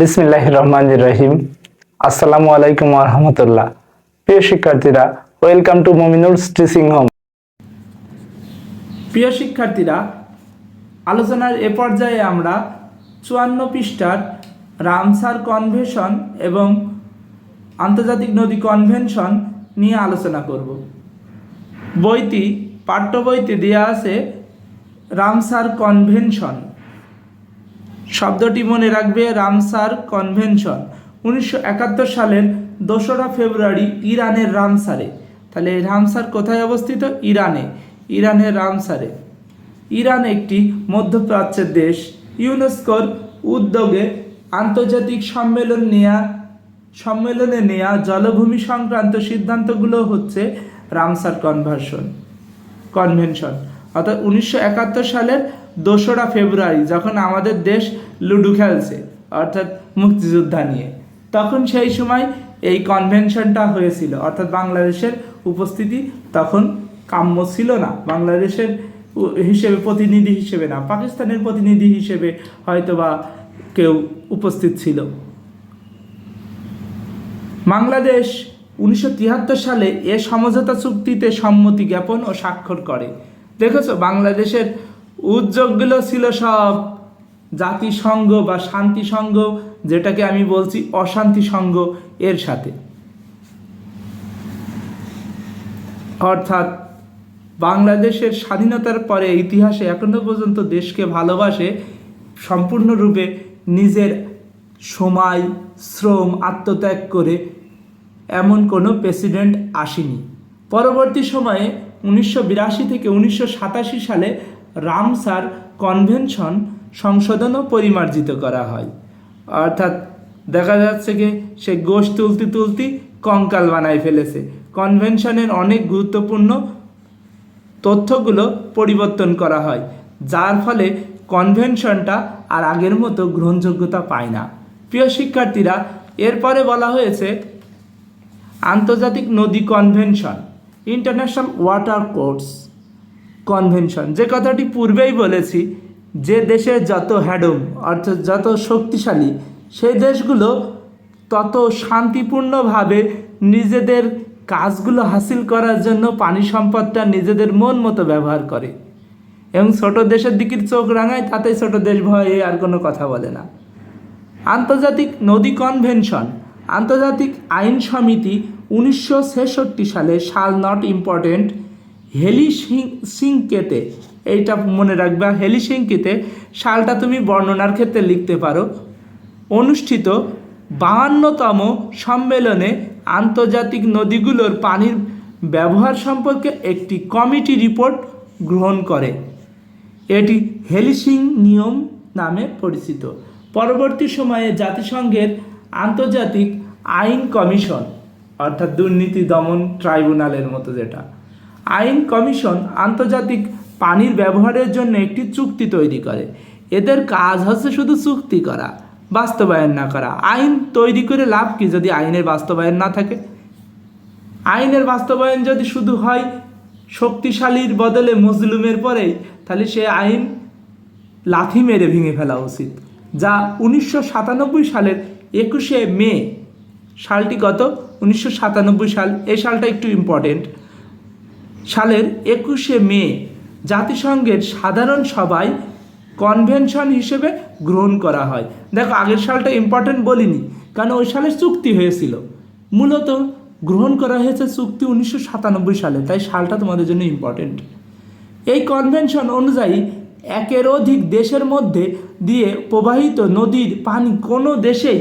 বিসমিল্লাহ রহমান রহিম আসসালামু আলাইকুম রহমতুল্লাহ। প্রিয় শিক্ষার্থীরা, welcome to Mominul teaching home. প্রিয় শিক্ষার্থীরা, আলোচনার এ পর্যায়ে আমরা চুয়ান্ন পৃষ্ঠার রামসার কনভেনশন এবং আন্তর্জাতিক নদী কনভেনশন নিয়ে আলোচনা করব। বইটি পাঠ্য বইতে দেওয়া আছে রামসার কনভেনশন। শব্দটি মনে রাখবে রামসার কনভেনশন উনিশশো একাত্তর সালের দোসরা ফেব্রুয়ারি ইরানের রামসারে। তাহলে রামসার কোথায় অবস্থিত? ইরানে। ইরানের রামসারে। ইরান একটি মধ্যপ্রাচ্যের দেশ। ইউনেস্কোর উদ্যোগে আন্তর্জাতিক সম্মেলন নেয়া সম্মেলনে নেয়া জলভূমি সংক্রান্ত সিদ্ধান্তগুলো হচ্ছে রামসার কনভার্সন কনভেনশন অর্থাৎ উনিশশো একাত্তর সালের দোসরা ফেব্রুয়ারি, যখন আমাদের দেশ লুডু খেলছে, অর্থাৎ মুক্তিযোদ্ধা নিয়ে। তখন সেই সময় এই কনভেনশনটা হয়েছিল, অর্থাৎ বাংলাদেশের উপস্থিতি তখন কাম্য ছিল না। বাংলাদেশের হিসেবে প্রতিনিধি হিসেবে না, পাকিস্তানের প্রতিনিধি হিসেবে হয়তোবা কেউ উপস্থিত ছিল। বাংলাদেশ উনিশশো তিয়াত্তর সালে এ সমঝোতা চুক্তিতে সম্মতি জ্ঞাপন ও স্বাক্ষর করে। দেখেছ? বাংলাদেশের উদ্যোগগুলো ছিল সব জাতিসংঘ বা শান্তি সংঘ যেটাকে আমি বলছি অশান্তি সংঘ এর সাথে। অর্থাৎ বাংলাদেশের স্বাধীনতার পরে ইতিহাসে এখনও পর্যন্ত দেশকে ভালোবাসে সম্পূর্ণরূপে নিজের সময়, শ্রম, আত্মত্যাগ করে এমন কোনো প্রেসিডেন্ট আসেনি। পরবর্তী সময়ে উনিশশো বিরাশি থেকে উনিশশো সাতাশি সালে রামসার কনভেনশন সংশোধন ও পরিমার্জিত করা হয়। অর্থাৎ দেখা যাচ্ছে যে সে গোশ তুলতে তুলতে কঙ্কাল বানায় ফেলেছে। কনভেনশনের অনেক গুরুত্বপূর্ণ তথ্যগুলো পরিবর্তন করা হয়, যার ফলে কনভেনশনটা আর আগের মতো গ্রহণযোগ্যতা পায় না। প্রিয় শিক্ষার্থীরা, এরপরে বলা হয়েছে, আন্তর্জাতিক নদী convention. International water courses convention যে কথাটি পূর্বেই বলেছি, যে দেশের যত হ্যাডম, অর্থাৎ যত শক্তিশালী, সেই দেশগুলো তত শান্তিপূর্ণভাবে নিজেদের কাজগুলো হাসিল করার জন্য পানি সম্পদটা নিজেদের মন মতো ব্যবহার করে। এবং ছোট দেশের দিকের চোখ রাঙায় তাতে ছোট দেশ ভয়ে আর কোনো কথা বলে না। আন্তর্জাতিক নদী কনভেনশন আন্তর্জাতিক আইন সমিতি উনিশশো ছেষট্টি সালে শাল নট ইম্পর্টেন্ট হেলিসিংকেতে এইটা মনে রাখবা হেলিসিংকিতে শালটা তুমি বর্ণনার ক্ষেত্রে লিখতে পারো, অনুষ্ঠিত বাহান্নতম সম্মেলনে আন্তর্জাতিক নদীগুলোর পানির ব্যবহার সম্পর্কে একটি কমিটি রিপোর্ট গ্রহণ করে। এটি হেলিসিং নিয়ম নামে পরিচিত। পরবর্তী সময়ে জাতিসংঘের আন্তর্জাতিক আইন কমিশন, অর্থাৎ দুর্নীতি দমন ট্রাইব্যুনালের মতো যেটা। আইন কমিশন আন্তর্জাতিক পানির ব্যবহারের জন্য একটি চুক্তি তৈরি করে। এদের কাজ হচ্ছে শুধু চুক্তি করা, বাস্তবায়ন না করা। আইন তৈরি করে লাভ কি যদি আইনের বাস্তবায়ন না থাকে? আইনের বাস্তবায়ন যদি শুধু হয় শক্তিশালীর বদলে মজলুমের পরেই, তাহলে সে আইন লাথি মেরে ভেঙে ফেলা উচিত, যা উনিশশো সাতানব্বই সালের একুশে মে, সালটি কত? উনিশশো সাতানব্বই সাল। এই সালটা একটু ইম্পর্টেন্ট সালের একুশে মে, জাতিসংঘের সাধারণ সভায় কনভেনশন হিসেবে গ্রহণ করা হয়। দেখো, আগের সালটা ইম্পর্টেন্ট বলিনি, কারণ ওই সালে চুক্তি হয়েছিল। মূলত গ্রহণ করা হয়েছে চুক্তি উনিশশো সাতানব্বই সালে, তাই সালটা তোমাদের জন্য ইম্পর্টেন্ট এই কনভেনশন অনুযায়ী একের অধিক দেশের মধ্যে দিয়ে প্রবাহিত নদীর পানি কোনো দেশেই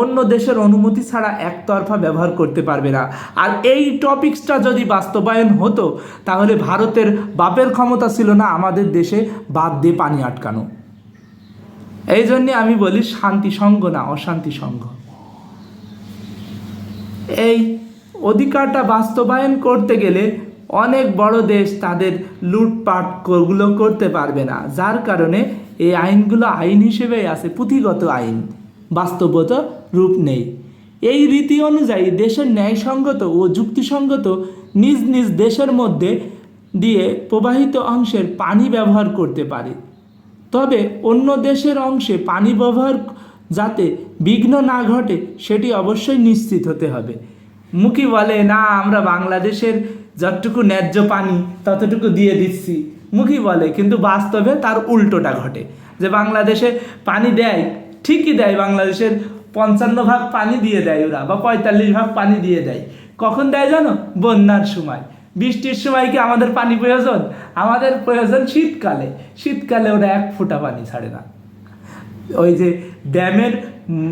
অন্য দেশের অনুমতি ছাড়া একতরফা ব্যবহার করতে পারবে না। আর এই টপিকসটা যদি বাস্তবায়ন হতো, তাহলে ভারতের বাপের ক্ষমতা ছিল না, আমাদের দেশে বাদ দিয়ে পানি আটকানো। এই জন্যে আমি বলি, শান্তি সঙ্গ না অশান্তি সঙ্গ। এই অধিকারটা বাস্তবায়ন করতে গেলে অনেক বড় দেশ তাদের লুটপাট করতে পারবে না। যার কারণে এই আইনগুলো আইন হিসেবেই আছে, পুঁথিগত আইন। বাস্তবত রূপ নেই। এই রীতি অনুযায়ী দেশের ন্যায়সঙ্গত ও যুক্তিসঙ্গত নিজ নিজ দেশের মধ্যে দিয়ে প্রবাহিত অংশের পানি ব্যবহার করতে পারে। তবে অন্য দেশের অংশে পানি ব্যবহার যাতে বিঘ্ন না ঘটে, সেটি অবশ্যই নিশ্চিত হতে হবে। মুখী বলে, না, আমরা বাংলাদেশের যতটুকু ন্যায্য পানি, ততটুকু দিয়ে দিচ্ছি। মুখী বলে, কিন্তু বাস্তবে তার উল্টোটা ঘটে যে বাংলাদেশে পানি দেয় ঠিকই দেয়, বাংলাদেশের পঞ্চান্ন ভাগ পানি দিয়ে দেয় ওরা, বা পঁয়তাল্লিশ ভাগ পানি দিয়ে দেয়। কখন দেয় জানো? বন্যার সময়। বৃষ্টির সময় কি আমাদের পানি প্রয়োজন? আমাদের প্রয়োজন শীতকালে। শীতকালে ওরা এক ফোঁটা পানি ছাড়ে না। ওই যে ড্যামের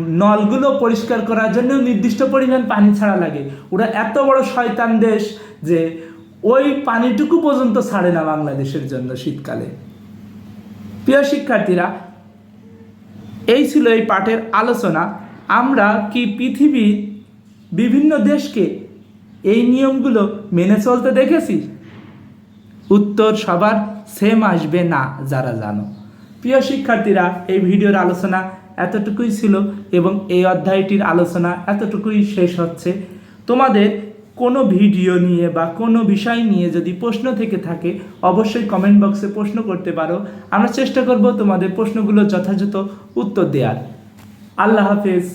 নলগুলো পরিষ্কার করার জন্য নির্দিষ্ট পরিমাণ পানি ছাড়া লাগে। ওরা এত বড় শয়তান দেশ যে ওই পানিটুকু পর্যন্ত ছাড়ে না বাংলাদেশের জন্য শীতকালে। প্রিয় শিক্ষার্থীরা এই ছিল এই পাঠের আলোচনা। আমরা কি পৃথিবীর বিভিন্ন দেশকে এই নিয়মগুলো মেনে চলতে দেখেছি? উত্তর সবার সেম আসবে না, যারা জানো। প্রিয় শিক্ষার্থীরা, এই ভিডিওর আলোচনা এতটুকুই ছিল এবং এই অধ্যায়টির আলোচনা এতটুকুই শেষ হচ্ছে। তোমাদের কোনো ভিডিও নিয়ে বা কোনো বিষয় নিয়ে যদি প্রশ্ন থেকে থাকে, অবশ্যই কমেন্ট বক্সে প্রশ্ন করতে পারো। আমরা চেষ্টা করব তোমাদের প্রশ্নগুলো যথাযথ উত্তর দেওয়ার আল্লাহ হাফেজ।